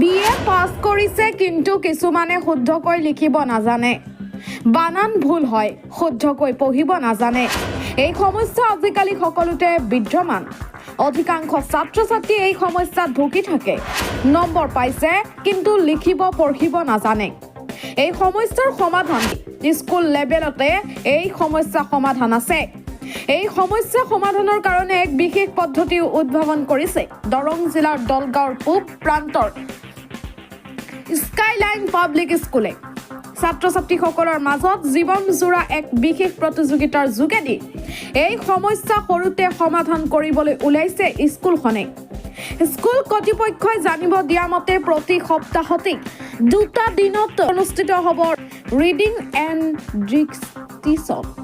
B A পাছ কৰিছে কিন্তু কিছুমানে শুদ্ধকৈ লিখিব নাজানে। বানান ভুল হয় শুদ্ধকৈ পঢ়িব নাজানে। এই সমস্যা আজিকালি সকলোতে বিদ্যমান। অধিকাংশ ছাত্ৰ ছাত্ৰী এই সমস্যাত ভুগি থাকে। নম্বৰ পাইছে কিন্তু লিখিব পঢ়িব নাজানে। এই সমস্যাৰ সমাধান স্কুল লেভেলতে এই সমস্যা সমাধান আছে। এই সমস্যা সমাধানৰ কাৰণে এক বিশেষ পদ্ধতি উদ্ভাৱন কৰিছে। দৰং জিলাৰ দলগাঁৱৰ পূব প্ৰান্তৰ স্কাইলাইন পাব্লিক স্কুলে ছাত্ৰ ছাত্ৰীসকলৰ মাজত জীৱনজোৰা এক বিশেষ প্ৰতিযোগিতাৰ যোগেদি এই সমস্যা সৰুতে সমাধান কৰিবলৈ ওলাইছে স্কুলখনে। স্কুল কৰ্তৃপক্ষই জানিব দিয়া মতে, প্ৰতি সপ্তাহতে দুটা দিনত অনুষ্ঠিত হ'ব ৰিডিং এণ্ড ডিক্সটিছন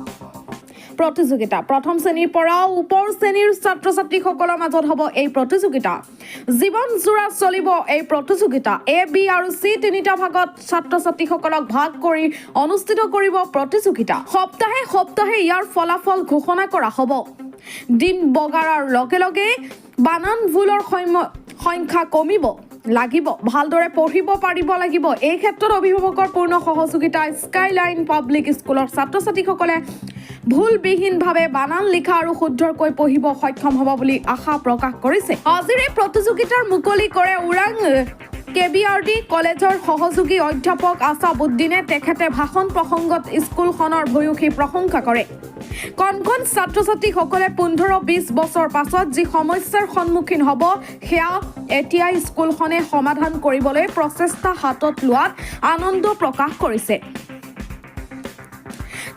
প্ৰতিযোগিতা। প্ৰথম শ্ৰেণীৰ পৰা ওপৰ শ্ৰেণীৰ ছাত্ৰ ছাত্ৰীসকলৰ মাজত হ'ব এই প্ৰতিযোগিতা। জীৱনজোৰা চলিব এই প্ৰতিযোগিতা। এ, বি আৰু চি তিনিটা ভাগত ছাত্ৰ ছাত্ৰীসকলক ভাগ কৰি অনুষ্ঠিত কৰিব প্ৰতিযোগিতা। সপ্তাহে সপ্তাহে ইয়াৰ ফলাফল ঘোষণা কৰা হ'ব। দিন বগাৰাৰ লগে লগে বানান ভুলৰ সংখ্যা কমিব, লাগিব। ভালদৰে পঢ়িব পাৰিব লাগিব। এই ক্ষেত্ৰত অভিভাৱকৰ পূৰ্ণ সহযোগিতা স্কাইলাইন পাব্লিক স্কুলৰ ছাত্ৰ ছাত্ৰীসকলে ভুলবিহীনভাৱে বানান লিখা আৰু শুদ্ধকৈ পঢ়িব সক্ষম হ'ব বুলি আশা প্ৰকাশ কৰিছে। আজিৰ এই প্ৰতিযোগিতাৰ মুকলি কৰে Orang K B R D কলেজৰ সহযোগী অধ্যাপক আছাবুদ্দিনে তেখেতে ভাষণ প্ৰসংগত স্কুলখনৰ ভূয়সী প্ৰশংসা কৰে। কণ কণ ছাত্ৰ ছাত্ৰীসকলে পোন্ধৰ বিছ বছৰ পাছত যি সমস্যাৰ সন্মুখীন হ'ব সেয়া এতিয়া স্কুলখনে সমাধান কৰিবলৈ প্ৰচেষ্টা হাতত লোৱাত আনন্দ প্ৰকাশ কৰিছে।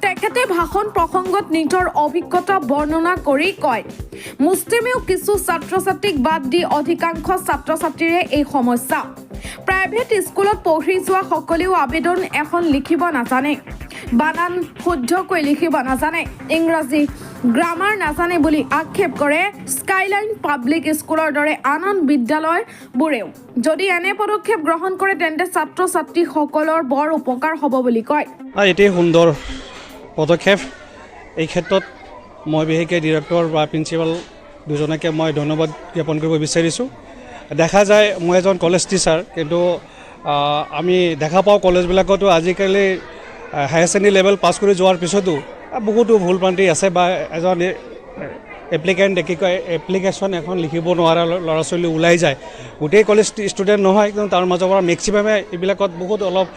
তেখেতে ভাষণ প্ৰসংগত নিজৰ অভিজ্ঞতা বৰ্ণনা কৰি কয়। মুষ্টিমেয় কিছু ছাত্ৰ ছাত্ৰীক বাদ দি অধিকাংশ ছাত্ৰ ছাত্ৰীৰে এই সমস্যা। প্ৰাইভেট স্কুলত পঢ়ি যোৱা সকলেও আবেদন এখন লিখিব নাজানে। বানান শুদ্ধকৈ লিখিব নাজানে। ইংৰাজী গ্ৰামাৰ নাজানে বুলি আক্ষেপ কৰে স্কাইলাইন পাব্লিক স্কুলৰ দৰে আন আন বিদ্যালয়বোৰেও। যদি এনে পদক্ষেপ গ্ৰহণ কৰে তেন্তে ছাত্ৰ ছাত্ৰীসকলৰ বৰ উপকাৰ হ'ব বুলি কয়। এটি সুন্দৰ পদক্ষেপ। এই ক্ষেত্ৰত মই বিশেষকৈ ডিৰেক্টৰ বা প্ৰিন্সিপাল দুজনকে মই ধন্যবাদ জ্ঞাপন কৰিব বিচাৰিছোঁ। দেখা যায় মই এজন কলেজ টিচাৰ কিন্তু আমি দেখা পাওঁ কলেজবিলাকতো আজিকালি হায়াৰ ছেকেণ্ডেৰী লেভেল পাছ কৰি যোৱাৰ পিছতো বহুতো ভুল ভ্ৰান্তি আছে বা এজন এপ্লিকেণ্ট কি কয় এপ্লিকেশ্যন এখন লিখিব নোৱাৰা ল'ৰা ছোৱালী ওলাই যায়। গোটেই কলেজ ষ্টুডেণ্ট নহয় কিন্তু তাৰ মাজৰ পৰা মেক্সিমামে এইবিলাকত বহুত অলপ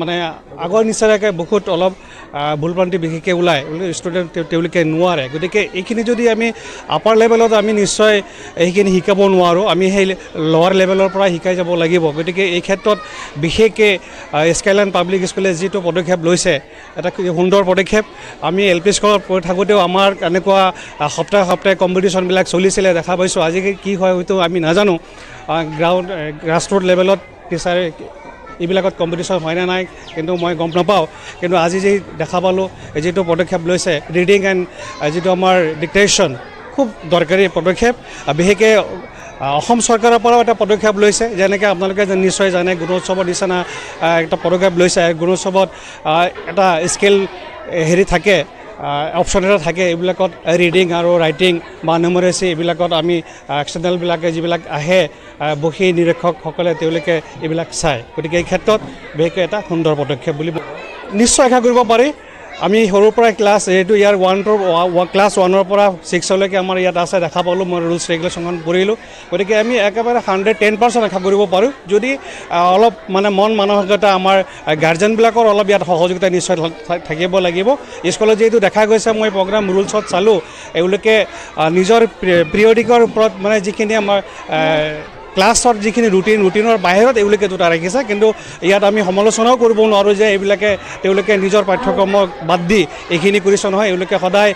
মানে আগৰ নিচিনাকৈ বহুত অলপ আহ, ভুল ভ্ৰান্তি বিশেষকৈ ওলায়। ষ্টুডেণ্ট তেওঁলোকে নোৱাৰে। গতিকে এইখিনি যদি আমি আপাৰ লেভেলত আমি নিশ্চয় এইখিনি শিকাব নোৱাৰোঁ আমি সেই লৱাৰ লেভেলৰ পৰা শিকাই যাব লাগিব। গতিকে এই ক্ষেত্ৰত বিশেষকৈ স্কাইলাইন পাব্লিক স্কুলে যিটো পদক্ষেপ লৈছে এটা সুন্দৰ পদক্ষেপ। আমি এল পি স্কুলত থাকোঁতেও আমাৰ এনেকুৱা সপ্তাহে সপ্তাহে কম্পিটিশ্যনবিলাক চলিছিলে, দেখা পাইছোঁ। আজিকালি কি হয় হয়তো আমি নাজানো। গ্ৰাউণ্ড গ্ৰাছৰুট লেভেলত টিচাৰে এইবিলাকত কম্পিটিশ্যন হয়নে নাই, কিন্তু মই গম নাপাওঁ। কিন্তু আজি যি দেখা পালোঁ যিটো পদক্ষেপ লৈছে ৰিডিং এণ্ড যিটো আমাৰ ডিক্টেশ্যন খুব দৰকাৰী পদক্ষেপ। বিশেষকৈ অসম চৰকাৰৰ পৰাও এটা পদক্ষেপ লৈছে, যেনেকৈ আপোনালোকে নিশ্চয় জানে, গুণোৎসৱৰ নিচিনা এটা পদক্ষেপ লৈছে। গুণোৎসৱত এটা স্কিল হেৰি থাকে। অপশ্যন এটা থাকে, এইবিলাকত ৰিডিং আৰু ৰাইটিং বা নিউমাৰেচি এইবিলাকত আমি এক্সটাৰ্নেলবিলাকে যিবিলাক আহে বহি নিৰীক্ষকসকলে তেওঁলোকে এইবিলাক চায়। গতিকে এই ক্ষেত্ৰত বিশেষকৈ এটা সুন্দৰ পদক্ষেপ বুলি নিশ্চয় আশা কৰিব পাৰি আমি সৰুৰ পৰাই ক্লাছ এইটো ইয়াৰ ওৱানটোৰ ক্লাছ ওৱানৰ পৰা ছিক্সলৈকে আমাৰ ইয়াত আছে, দেখা পালোঁ, মই ৰুলছ ৰেগুলেশ্যনখন পঢ়িলোঁ। গতিকে আমি একেবাৰে হাণ্ড্ৰেড টেন পাৰ্চেণ্ট আশা কৰিব পাৰোঁ। যদি অলপ মানে মন মানসিকতা আমাৰ গাৰ্জেনবিলাকৰ অলপ ইয়াত সহযোগিতা নিশ্চয় থাকিব লাগিব। স্কুলত যিহেতু দেখা গৈছে, মই প্ৰগ্ৰাম ৰুলছত চালোঁ। এওঁলোকে নিজৰ পিৰিয়ডিকৰ ওপৰত মানে যিখিনি আমাৰ আহ, ক্লাছৰ যিখিনি ৰুটিন ৰুটিনৰ বাহিৰত এওঁলোকে দুটা ৰাখিছে। কিন্তু ইয়াত আমি সমালোচনাও কৰিব নোৱাৰোঁ যে এইবিলাকে তেওঁলোকে নিজৰ পাঠ্যক্ৰমক বাদ দি এইখিনি কৰিছে নহয়। এওঁলোকে সদায়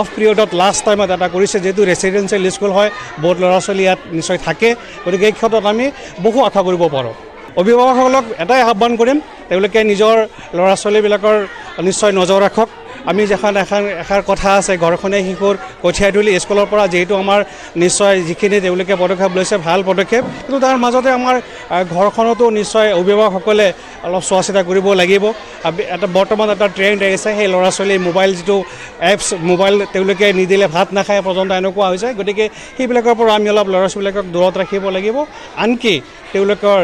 অফ পিৰিয়ডত লাষ্ট টাইমত এটা কৰিছে যিহেতু ৰেচিডেঞ্চিয়েল স্কুল হয় বহুত ল'ৰা ছোৱালী ইয়াত নিশ্চয় থাকে। গতিকে এই ক্ষেত্ৰত আমি বহু আশা কৰিব পাৰোঁ। অভিভাৱকসকলক এটাই আহ্বান কৰিম তেওঁলোকে নিজৰ ল'ৰা ছোৱালীবিলাকৰ নিশ্চয় নজৰ ৰাখক। আমি যেখন এখন এষাৰ কথা আছে, ঘৰখনে শিশুৰ কঠিয়াই তুলি স্কুলৰ পৰা যিহেতু আমাৰ নিশ্চয় যিখিনি তেওঁলোকে পদক্ষেপ লৈছে, ভালো পদক্ষেপ। কিন্তু তাৰ মাজতে আমাৰ ঘৰখনতো নিশ্চয় অভিভাৱকসকলে অলপ চোৱা চিতা কৰিব লাগিব। এটা বৰ্তমান এটা ট্ৰেণ্ড আহিছে, সেই ল'ৰা ছোৱালী মোবাইল যিটো এপছ মোবাইল তেওঁলোকে নিদিলে ভাত নাখায় পৰ্যন্ত এনেকুৱা হৈছে। গতিকে সেইবিলাকৰ পৰা আমি অলপ ল'ৰা ছোৱালীবিলাকক দূৰত ৰাখিব লাগিব। আনকি তেওঁলোকৰ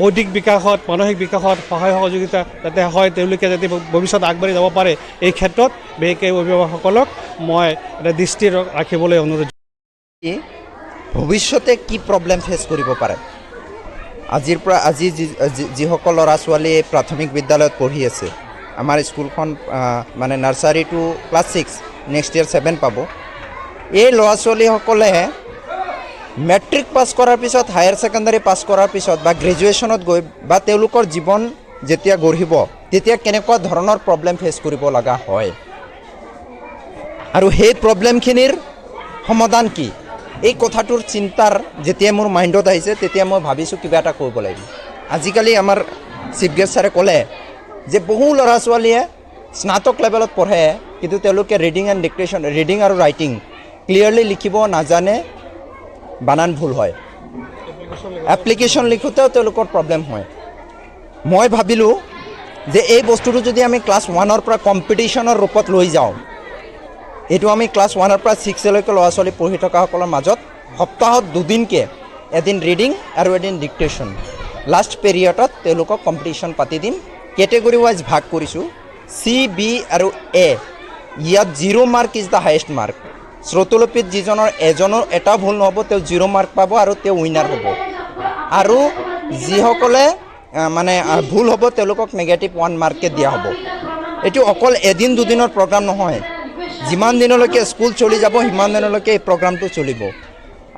বৌদ্ধিক বিকাশত, মানসিক বিকাশত সহায় সহযোগিতা যাতে হয়, তেওঁলোকে যাতে ভৱিষ্যত আগবাঢ়ি যাব পাৰে, এই ক্ষেত্ৰত বিশেষকৈ অভিভাৱকসকলক মই এটা দৃষ্টি ৰাখিবলৈ অনুৰোধ ভৱিষ্যতে কি প্ৰব্লেম ফেচ কৰিব পাৰে? আজিৰ পৰা, আজি যিসকল ল'ৰা ছোৱালীয়ে প্ৰাথমিক বিদ্যালয়ত পঢ়ি আছে, আমাৰ স্কুলখন মানে nursery to class six next year seven পাব। এই ল'ৰা ছোৱালীসকলে মেট্ৰিক পাছ কৰাৰ পিছত, হায়াৰ ছেকেণ্ডাৰী পাছ কৰাৰ পিছত বা গ্ৰেজুৱেশ্যনত গৈ বা তেওঁলোকৰ জীৱন যেতিয়া গঢ়িব, তেতিয়া কেনেকুৱা ধৰণৰ প্ৰব্লেম ফেচ কৰিব লগা হয়? আৰু সেই প্ৰব্লেমখিনিৰ সমাধান কি? এই কথাটোৰ চিন্তাৰ যেতিয়া মোৰ মাইণ্ডত আহিছে তেতিয়া মই ভাবিছোঁ কিবা এটা কৰিব লাগিব। আজিকালি আমাৰ চিফ গেষ্ট ছাৰে ক'লে যে বহু ল'ৰা ছোৱালীয়ে স্নাতক লেভেলত পঢ়ে, কিন্তু তেওঁলোকে ৰিডিং এণ্ড ডিক্টেশ্যন ৰিডিং আৰু ৰাইটিং ক্লিয়াৰলি লিখিব নাজানে বানান ভুল হয়। এপ্লিকেশ্যন লিখোঁতেও তেওঁলোকৰ প্ৰব্লেম হয়। মই ভাবিলোঁ যে এই বস্তুটো যদি আমি ক্লাছ ওৱানৰ পৰা কম্পিটিশ্যনৰ ৰূপত লৈ যাওঁ, এইটো আমি ক্লাছ ওৱানৰ পৰা ছিক্সলৈকে ল'ৰা ছোৱালী পঢ়ি থকাসকলৰ মাজত সপ্তাহত দুদিনকৈ এদিন ৰিডিং আৰু এদিন ডিক্টেশ্যন লাষ্ট পিৰিয়ডত তেওঁলোকক কম্পিটিশ্যন পাতি দিম। কেটেগৰী ৱাইজ ভাগ কৰিছোঁ। চি বি আৰু এ ইয়াত zero' mark is the highest mark শ্ৰোতলিপিত যিজনৰ এজনৰ এটা ভুল নহ'ব, তেওঁ জিৰ' মাৰ্ক পাব আৰু তেওঁ উইনাৰ হ'ব। আৰু যিসকলে মানে ভুল হ'ব, তেওঁলোকক নেগেটিভ ওৱান মাৰ্কে দিয়া হ'ব। এইটো অকল এদিন দুদিনৰ প্ৰগ্ৰাম নহয়। যিমান দিনলৈকে স্কুল চলি যাব, সিমান দিনলৈকে এই প্ৰগ্ৰামটো চলিব।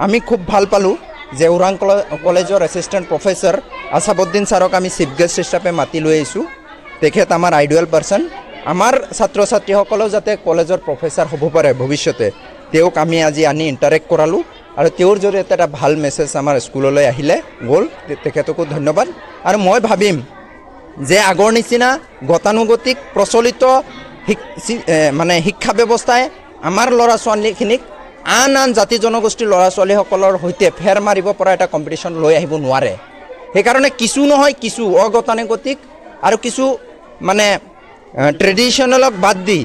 আমি খুব ভালো পালোঁ যে ওৰাং কলে- কলেজৰ এছিষ্টেণ্ট প্ৰফেচাৰ আছাবুদ্দিন ছাৰক আমি চিফ গেষ্ট হিচাপে মাতি লৈ আহিছোঁ। তেখেত আমাৰ আইডিয়েল পাৰ্চন আমাৰ ছাত্ৰ ছাত্ৰীসকলেও যাতে কলেজৰ প্ৰফেচাৰ হ'ব পাৰে ভৱিষ্যতে। তেওঁক আমি আজি আনি ইণ্টাৰেক্ট কৰালোঁ। আৰু তেওঁৰ জৰিয়তে এটা ভালো মেছেজ আমাৰ স্কুললৈ আহিলে, গ'ল। তেখেতকো ধন্যবাদ। আৰু মই ভাবিম যে আগৰ নিচিনা গতানুগতিক, প্ৰচলিত মানে শিক্ষা ব্যৱস্থাই আমাৰ ল'ৰা ছোৱালীখিনিক আন আন জাতি জনগোষ্ঠীৰ ল'ৰা ছোৱালীসকলৰ সৈতে ফেৰ মাৰিব পৰা এটা কম্পিটিশ্যন লৈ আহিব নোৱাৰে। সেইকাৰণে কিছু নহয়, কিছু অগতানুগতিক আৰু কিছু মানে ট্ৰেডিশ্যনেলক বাদ দি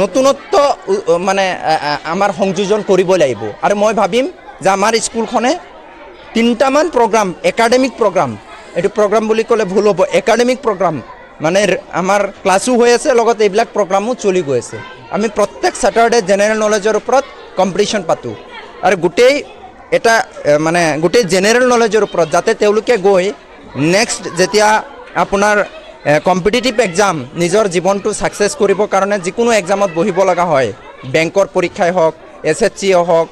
নতুনত্ব মানে আমাৰ সংযোজন কৰিব লাগিব। আৰু মই ভাবিম যে আমাৰ স্কুলখনে তিনিটামান প্ৰগ্ৰাম, একাডেমিক প্ৰগ্ৰাম, এইটো প্ৰগ্ৰাম বুলি ক'লে ভুল হ'ব, একাডেমিক প্ৰগ্ৰাম মানে আমাৰ ক্লাছো হৈ আছে, লগতে এইবিলাক প্ৰগ্ৰামো চলি গৈ আছে। আমি প্ৰত্যেক ছেটাৰডে জেনেৰেল নলেজৰ ওপৰত কম্পিটিশ্যন পাতোঁ। আৰু গোটেই এটা মানে গোটেই জেনেৰেল নলেজৰ ওপৰত, যাতে তেওঁলোকে গৈ নেক্সট যেতিয়া আপোনাৰ কম্পিটিটিভ এক্সাম নিজৰ জীৱনটো ছাকচেছ কৰিবৰ কাৰণে যিকোনো এক্সামত বহিব লগা হয়। বেংকৰ পৰীক্ষাই হওক এছ এছ চিয়ে হওক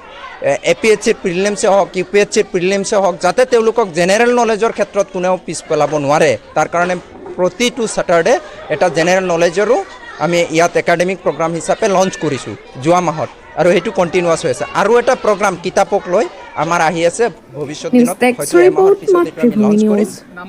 এ পি এইচ চিৰ প্ৰিলিমছে হওক ইউ পি এইচ চিৰ প্ৰিলিমছে হওক যাতে তেওঁলোকক জেনেৰেল নলেজৰ ক্ষেত্ৰত কোনেও পিছ পেলাব নোৱাৰে। তাৰ কাৰণে প্ৰতিটো ছেটাৰডে এটা জেনেৰেল নলেজৰো আমি ইয়াত একাডেমিক প্ৰগ্ৰাম হিচাপে লঞ্চ কৰিছোঁ যোৱা মাহত। আৰু সেইটো কণ্টিনিউৱাছ হৈ আছে। আৰু এটা প্ৰগ্ৰাম কিতাপক লৈ আমাৰ আহি আছে। ভৱিষ্যত দিনত হয়তো এমাহৰ পিছত এইটো আমি মাতৃভূমি লঞ্চ কৰিম